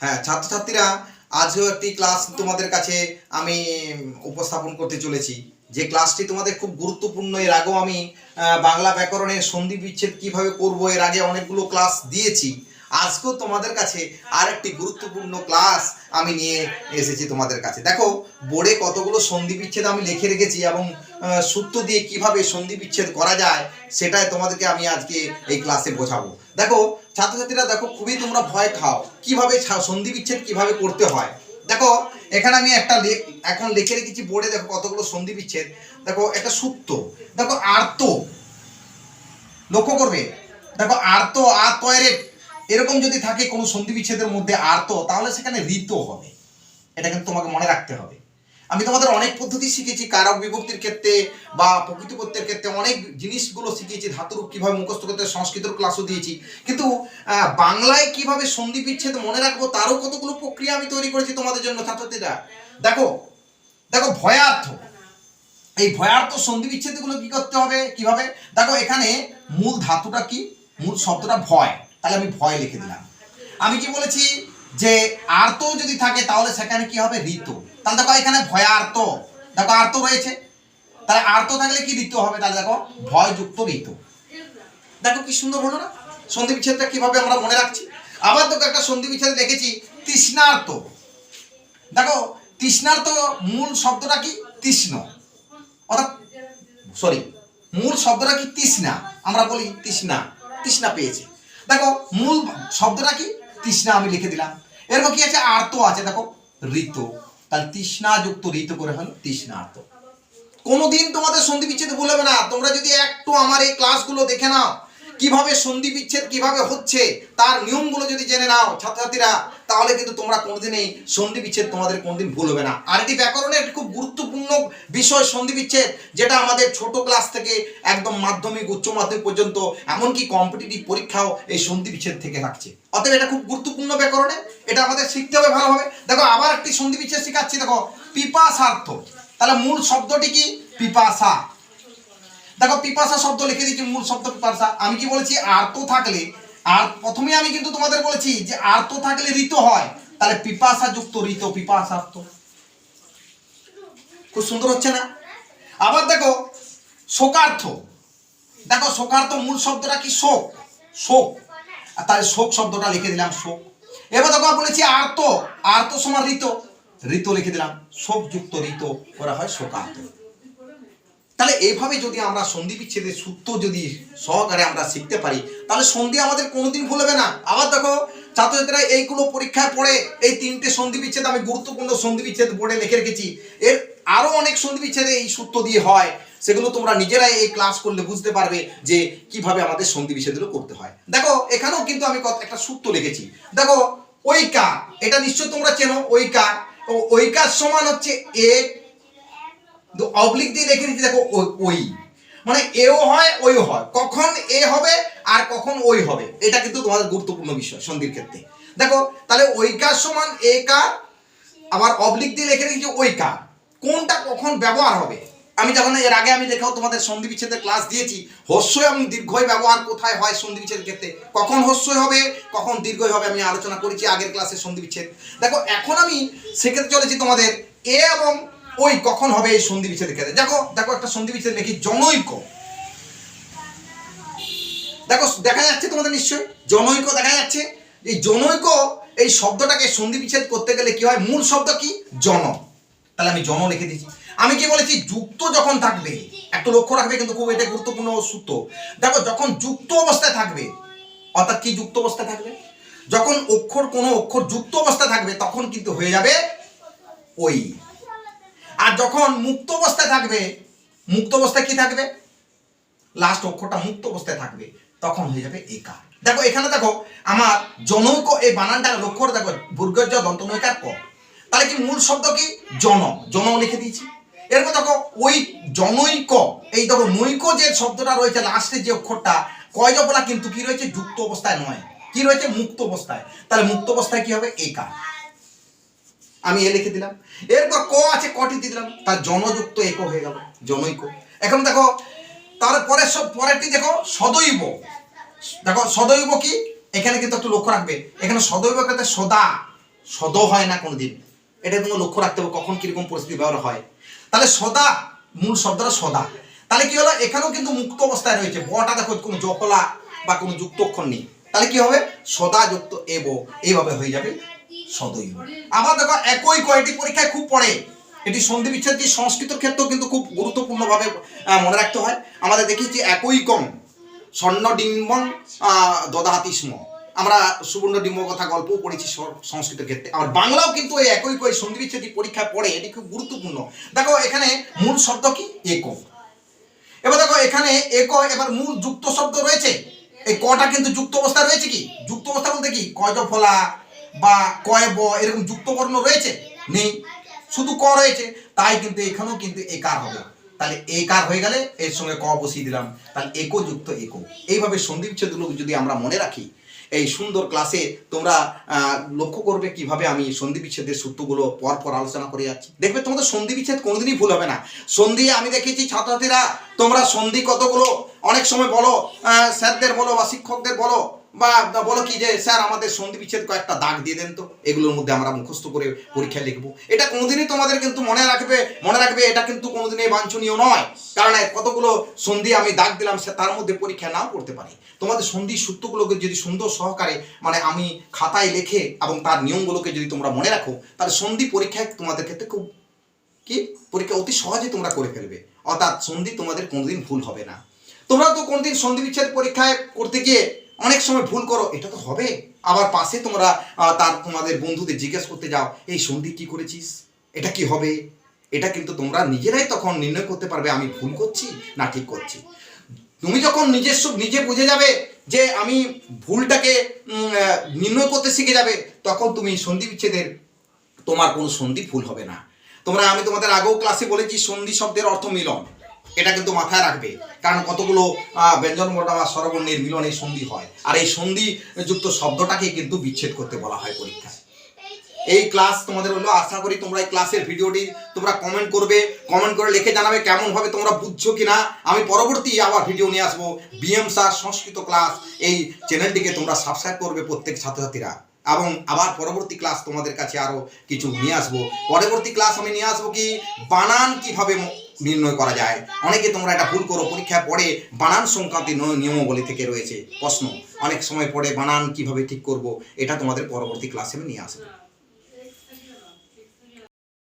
হ্যাঁ ছাত্রছাত্রীরা আজও একটি ক্লাস তোমাদের কাছে আমি উপস্থাপন করতে চলেছি। যে ক্লাসটি তোমাদের খুব গুরুত্বপূর্ণ, এর আগেও আমি বাংলা ব্যাকরণের সন্ধি বিচ্ছেদ কীভাবে করব, এর আগে অনেকগুলো ক্লাস দিয়েছি। আজকেও তোমাদের কাছে আর একটি গুরুত্বপূর্ণ ক্লাস আমি নিয়ে এসেছি তোমাদের কাছে। দেখো, বোর্ডে কতগুলো সন্ধি বিচ্ছেদ আমি লিখে রেখেছি এবং সূত্র দিয়ে কীভাবে সন্ধি বিচ্ছেদ করা যায় সেটাই তোমাদেরকে আমি আজকে এই ক্লাসে বোঝাবো। দেখো, ছাত্রছাত্রীরা দেখো, খুবই তোমরা ভয় খাও কীভাবে সন্ধি বিচ্ছেদ কীভাবে করতে হয়। দেখো, এখানে আমি একটা এখন লিখে রেখেছি বোর্ডে, দেখো কতগুলো সন্ধি বিচ্ছেদ। দেখো, একটা সূত্র। দেখো, আর্ত। লক্ষ্য করবে। দেখো, আর্ত আর তয়ের এরকম যদি থাকে কোনো সন্ধি বিচ্ছেদের মধ্যে আর্ত, তাহলে সেখানে ঋত হবে। এটা কিন্তু তোমাকে মনে রাখতে হবে। আমি তোমাদের অনেক পদ্ধতি শিখেছি, কারক বিভক্তির ক্ষেত্রে বা প্রকৃতিপত্যের ক্ষেত্রে অনেক জিনিসগুলো শিখিয়েছি ধাতুরূপ কীভাবে মুখস্থ করতে সংস্কৃতের ক্লাসও দিয়েছি। কিন্তু বাংলায় কীভাবে সন্ধি বিচ্ছেদ মনে রাখব, তারও কতগুলো প্রক্রিয়া আমি তৈরি করেছি তোমাদের জন্য, ছাত্রছাত্রীরা? দেখো দেখো, ভয়ার্থ। এই ভয়ার্থ সন্ধি বিচ্ছেদগুলো কি করতে হবে? কীভাবে? দেখো, এখানে মূল ধাতুটা কি? মূল শব্দটা ভয়। তাহলে আমি ভয় লিখে দিলাম। আমি কি বলেছি যে আর্ত যদি থাকে তাহলে সেখানে কি হবে? ঋত। তাহলে দেখো এখানে ভয় আর্ত দেখো আর্ত রয়েছে। তাহলে আর্ত থাকলে কি ঋতু হবে? তাহলে দেখো ভয়যুক্ত ঋতু। দেখো কি সুন্দর হলো না? সন্ধি বিচ্ছেদটা কীভাবে আমরা মনে রাখছি? আবার দেখো একটা সন্ধি বিচ্ছেদ দেখেছি, তৃষ্ণার্ত। দেখো, তৃষ্ণার্ত মূল শব্দটা কি? তৃষ্ণ। অর্থাৎ সরি মূল শব্দটা কি? তৃষ্ণা। আমরা বলি তৃষ্ণা। তৃষ্ণা পেয়েছে। দেখো, মূল শব্দটা কি? তৃষ্ণা আমি লিখে দিলাম। এরপর কি আছে? আর্ত আছে। দেখো, ঋত। তাহলে তৃষ্ণা যুক্ত ঋত করে হলো তৃষ্ণার্ত। কোনোদিন তোমাদের সন্ধি বিচ্ছেদ ভুলবে না। তোমরা যদি একটু আমার এই ক্লাসগুলো দেখে নাও কীভাবে সন্ধি বিচ্ছেদ কীভাবে হচ্ছে, তার নিয়মগুলো যদি জেনে নাও ছাত্রছাত্রীরা, তাহলে কিন্তু তোমরা কোনোদিনই সন্ধি বিচ্ছেদ তোমাদের কোনোদিন ভুল হবে না। আর এটি ব্যাকরণের একটি খুব গুরুত্বপূর্ণ বিষয় সন্ধি বিচ্ছেদ, যেটা আমাদের ছোট ক্লাস থেকে একদম মাধ্যমিক, উচ্চ মাধ্যমিক পর্যন্ত, এমনকি কম্পিটিটিভ পরীক্ষাও এই সন্ধি বিচ্ছেদ থেকে থাকছে। অতএব এটা খুব গুরুত্বপূর্ণ ব্যাকরণে, এটা আমাদের শিখতে হবে ভালোভাবে। দেখো, আবার একটি সন্ধি বিচ্ছেদ শেখাচ্ছি, দেখো, পিপাসার্থ। তাহলে মূল শব্দটি কি? পিপাসা। দেখো, পিপাসা শব্দ লিখে দিচ্ছি, মূল শব্দ পিপাসা। আমি কি বলেছি, আর্ত থাকলে, আর প্রথমে আমি কিন্তু তোমাদের বলেছি যে আর্ত থাকলে ঋত হয়। তাহলে পিপাসা যুক্ত ঋত, পিপাসার্থ। খুব সুন্দর হচ্ছে না? আবার দেখো, শোকার্থ। দেখো, শোকার্থ মূল শব্দটা কি? শোক। শোক। তাহলে শোক শব্দটা লিখে দিলাম, শোক। এবার দেখো বলেছি আর্ত। আর্ত সমান ঋত। ঋত লিখে দিলাম। শোক যুক্ত ঋত করা হয় শোকার্থ। তাহলে এইভাবে যদি আমরা সন্ধি বিচ্ছেদের সূত্র যদি সহকারে আমরা শিখতে পারি, তাহলে সন্ধি আমাদের কোনোদিন ভুলবে না। আবার দেখো, ছাত্রছাত্রীরা এইগুলো পরীক্ষায় পড়ে, এই তিনটে সন্ধি বিচ্ছেদ, আমি গুরুত্বপূর্ণ সন্ধি বিচ্ছেদ বোর্ডে লিখে রেখেছি। এর আরও অনেক সন্ধি বিচ্ছেদে এই সূত্র দিয়ে হয়। সেগুলো তোমরা নিজেরাই এই ক্লাস করলে বুঝতে পারবে যে কীভাবে আমাদের সন্ধি বিচ্ছেদগুলো করতে হয়। দেখো, এখানেও কিন্তু আমি একটা সূত্র লিখেছি। দেখো, ঐকা, এটা নিশ্চয় তোমরা চেনো, ঐকা। ঐকার সমান হচ্ছে এক অবলিক দিয়ে রেখে দিচ্ছি দেখো ওই। মানে এও হয় ওই হয়। কখন এ হবে আর কখন ওই হবে, এটা কিন্তু তোমাদের গুরুত্বপূর্ণ বিষয় সন্ধির ক্ষেত্রে। দেখো, তাহলে ওই কার সমান এ কার আবার অবলিক দিয়ে লিখে রেখেছি ওই কার কোনটা কখন ব্যবহার হবে? আমি যখন এর আগে আমি দেখাও তোমাদের সন্ধি বিচ্ছেদের ক্লাস দিয়েছি হস্যই এবং দীর্ঘই ব্যবহার কোথায় হয় সন্ধি বিচ্ছেদের ক্ষেত্রে? কখন হস্যই হবে, কখন দীর্ঘই হবে আমি আলোচনা করেছি আগের ক্লাসে সন্ধি বিচ্ছেদ। দেখো, এখন আমি সেক্ষেত্রে চলেছি তোমাদের এ এবং ওই কখন হবে এই সন্ধি বিচ্ছেদের ক্ষেত্রে? দেখো দেখো একটা সন্ধি বিচ্ছেদ লিখি জনৈক। দেখো, দেখা যাচ্ছে তোমাদের নিশ্চয়ই, জনৈক দেখা যাচ্ছে। এই জনৈক, এই শব্দটাকে সন্ধি বিচ্ছেদ করতে গেলে কি হয়? মূল শব্দ কি? জন। তাহলে আমি জন লিখে দিয়েছি। আমি কি বলেছি? যুক্ত যখন থাকবে, একটু লক্ষ্য রাখবে কিন্তু খুব এটা গুরুত্বপূর্ণ সূত্র। দেখো, যখন যুক্ত অবস্থায় থাকবে, অর্থাৎ কি যুক্ত অবস্থায় থাকবে? যখন অক্ষর, কোনো অক্ষর যুক্ত অবস্থায় থাকবে, তখন কিন্তু হয়ে যাবে ওই। আর যখন মুক্ত অবস্থায় থাকবে, মুক্ত অবস্থায় কি থাকবে? লাস্ট অক্ষরটা মুক্ত অবস্থায় থাকবে, তখন হয়ে যাবে একার দেখো, এখানে দেখো, আমার জনৈক এই বানানটা লক্ষ্য দেখো ভূর্গজ দন্তনৈকার ক। তাহলে কি মূল শব্দ কি? জন জন লিখে দিয়েছি। এরপর দেখো, ওই জনৈক, এই দেখো, নৈক যে শব্দটা রয়েছে লাস্টে যে অক্ষরটা, কয় জবলা কিন্তু কি রয়েছে? যুক্ত অবস্থায় নয়। কি রয়েছে? মুক্ত অবস্থায়। তাহলে মুক্ত অবস্থায় কি হবে? একার আমি এ লিখে দিলাম। এরপর ক আছে, কটি দিলাম। তার জনযুক্ত এক হয়ে গেল, জনৈক। এখন দেখো তারপরে সব, পরেরটি দেখো, সদৈব। দেখো, সদৈব কি? এখানে কিন্তু একটু লক্ষ্য রাখবে। এখানে সদৈব ক্ষেত্রে সদা, সদ হয় না কোনোদিন। এটা তোমাকে লক্ষ্য রাখতে হবে কখন কীরকম পরিস্থিতি, ব্যবহার হয়। তাহলে সদা, মূল শব্দটা সদা। তাহলে কি হলো? এখানেও কিন্তু মুক্ত অবস্থায় রয়েছে। বটা দেখো, কোনো জকলা বা কোনো যুক্ত অক্ষর নেই। তাহলে কি হবে? সদা যুক্ত এব। এইভাবে হয়ে যাবে। সদৈব। আবার দেখো, একই কয়টি পরীক্ষায় খুব পড়ে। এটি সন্ধি বিচ্ছেদ কি সংস্কৃতের ক্ষেত্রেও কিন্তু খুব গুরুত্বপূর্ণভাবে মনে রাখতে হয়। আমাদের দেখি যে একই কম। স্বর্ণ ডিম্বং দদাহাতি স্ম আমরা সুবর্ণ ডিম্ব কথা গল্পও পড়েছি স- সংস্কৃতের ক্ষেত্রে। আর বাংলাও কিন্তু এই একই কই সন্ধি বিচ্ছেদ পরীক্ষায় পড়ে, এটি খুব গুরুত্বপূর্ণ। দেখো, এখানে মূল শব্দ কি? একক। এবার দেখো, এখানে এক এবার মূল যুক্ত শব্দ রয়েছে। এই কটা কিন্তু যুক্ত অবস্থা রয়েছে কি? যুক্ত অবস্থা বলতে কি? কয় ফলা বা কয় ব এরকম যুক্ত বর্ণ রয়েছে? নেই। শুধু ক রয়েছে। তাই কিন্তু এখানেও কিন্তু একার হবে। তাহলে একার হয়ে গেলে এর সঙ্গে ক বসিয়ে দিলাম। তাহলে একো যুক্ত একো এইভাবে সন্ধি বিচ্ছেদগুলো যদি আমরা মনে রাখি, এই সুন্দর ক্লাসে তোমরা লক্ষ্য করবে কীভাবে আমি সন্ধি বিচ্ছেদের সূত্রগুলো পর পর আলোচনা করে যাচ্ছি। দেখবে তোমাদের সন্ধি বিচ্ছেদ কোনোদিনই ভুল হবে না। সন্ধি আমি দেখেছি ছাত্রছাত্রীরা, তোমরা সন্ধি কতগুলো? অনেক সময় বলো স্যারদের বলো বা শিক্ষকদের বলো বা বলো কি যে, স্যার, আমাদের সন্ধি বিচ্ছেদ কয়েকটা দাগ দিয়ে দেন তো, এগুলোর মধ্যে আমরা মুখস্থ করে পরীক্ষায় লিখব। এটা কোনোদিনই তোমাদের কিন্তু মনে রাখবে মনে রাখবে, এটা কিন্তু কোনোদিনই বাঞ্ছনীয় নয়। কারণ কতগুলো সন্ধি আমি দাগ দিলাম, সে তার মধ্যে পরীক্ষা নাও করতে পারি। তোমাদের সন্ধি সূত্রগুলোকে যদি সুন্দর সহকারে মানে আমি খাতায় লেখে এবং তার নিয়মগুলোকে যদি তোমরা মনে রাখো, তাহলে সন্ধি পরীক্ষায় তোমাদের ক্ষেত্রে খুব, কি? পরীক্ষা অতি সহজে তোমরা করে ফেলবে। অর্থাৎ সন্ধি তোমাদের কোনোদিন ভুল হবে না। তোমরা তো কোনোদিন সন্ধি বিচ্ছেদ পরীক্ষায় করতে গিয়ে অনেক সময় ভুল করো, এটা তো হবে। আবার পাশে তোমরা তার, তোমাদের বন্ধুদের জিজ্ঞেস করতে যাও, এই সন্ধি কি করেছিস? এটা কি হবে? এটা কিন্তু তোমরা নিজেরাই তখন নির্ণয় করতে পারবে, আমি ভুল করছি না ঠিক করছি? তুমি যখন নিজস্ব নিজে বুঝে যাবে যে আমি ভুলটাকে নির্ণয় করতে শিখে যাবে, তখন তুমি সন্ধি বিচ্ছেদের তোমার কোনো সন্ধি ভুল হবে না। তোমরা, আমি তোমাদের আগেও ক্লাসে বলেছি, সন্ধি শব্দের অর্থ মিলন। এটা কিন্তু মাথায় রাখবে। কারণ কতগুলো ব্যঞ্জন বর্ণ বা স্বরবর্ণের মিলনে সন্ধি হয়। আর এই সন্ধি যুক্ত শব্দটাকে কিন্তু বিচ্ছেদ করতে বলা হয় পরীক্ষায়। এই ক্লাস তোমাদের হলো, আশা করি তোমরা এই ক্লাসের ভিডিওটি তোমরা কমেন্ট করবে। কমেন্ট করে লিখে জানাবে কেমন ভাবে তোমরা বুঝছ কি না আমি পরবর্তী আবার ভিডিও নিয়ে আসব। বিএম স্যার সংস্কৃত ক্লাস, এই চ্যানেলটিকে তোমরা সাবস্ক্রাইব করবে প্রত্যেক ছাত্রছাত্রীরা। এবং আবার পরবর্তী ক্লাস তোমাদের কাছে আরও কিছু নিয়ে আসব। পরবর্তী ক্লাস আমি নিয়ে আসব কি, বানান কীভাবে নির্ণয় করা যায়। অনেকে তোমরা এটা ভুল করো, পরীক্ষায় পড়ে বানান সংক্রান্তি নিয়মাবলী থেকে রয়েছে প্রশ্ন। অনেক সময় পড়ে বানান কীভাবে ঠিক করব, এটা তোমাদের পরবর্তী ক্লাসে আমি নিয়ে আসব।